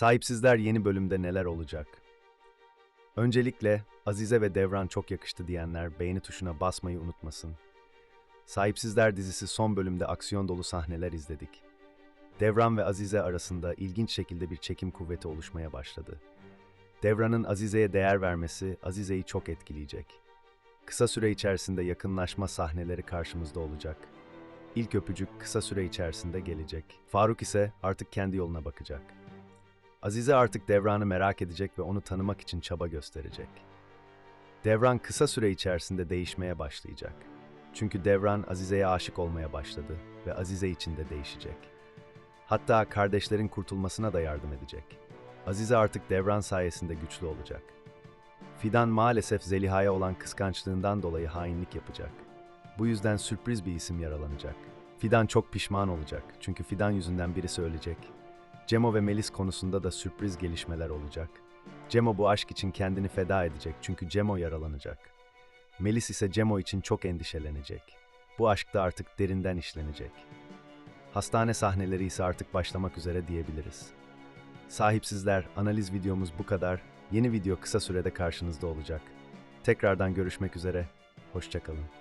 Sahipsizler yeni bölümde neler olacak? Öncelikle Azize ve Devran çok yakıştı diyenler beğeni tuşuna basmayı unutmasın. Sahipsizler dizisi son bölümde aksiyon dolu sahneler izledik. Devran ve Azize arasında ilginç şekilde bir çekim kuvveti oluşmaya başladı. Devran'ın Azize'ye değer vermesi Azize'yi çok etkileyecek. Kısa süre içerisinde yakınlaşma sahneleri karşımızda olacak. İlk öpücük kısa süre içerisinde gelecek. Faruk ise artık kendi yoluna bakacak. Azize artık Devran'ı merak edecek ve onu tanımak için çaba gösterecek. Devran kısa süre içerisinde değişmeye başlayacak. Çünkü Devran Azize'ye aşık olmaya başladı ve Azize için de değişecek. Hatta kardeşlerin kurtulmasına da yardım edecek. Azize artık Devran sayesinde güçlü olacak. Fidan maalesef Zeliha'ya olan kıskançlığından dolayı hainlik yapacak. Bu yüzden sürpriz bir isim yaralanacak. Fidan çok pişman olacak çünkü Fidan yüzünden birisi ölecek. Cemo ve Melis konusunda da sürpriz gelişmeler olacak. Cemo bu aşk için kendini feda edecek çünkü Cemo yaralanacak. Melis ise Cemo için çok endişelenecek. Bu aşk da artık derinden işlenecek. Hastane sahneleri ise artık başlamak üzere diyebiliriz. Sahipsizler, analiz videomuz bu kadar. Yeni video kısa sürede karşınızda olacak. Tekrardan görüşmek üzere. Hoşçakalın.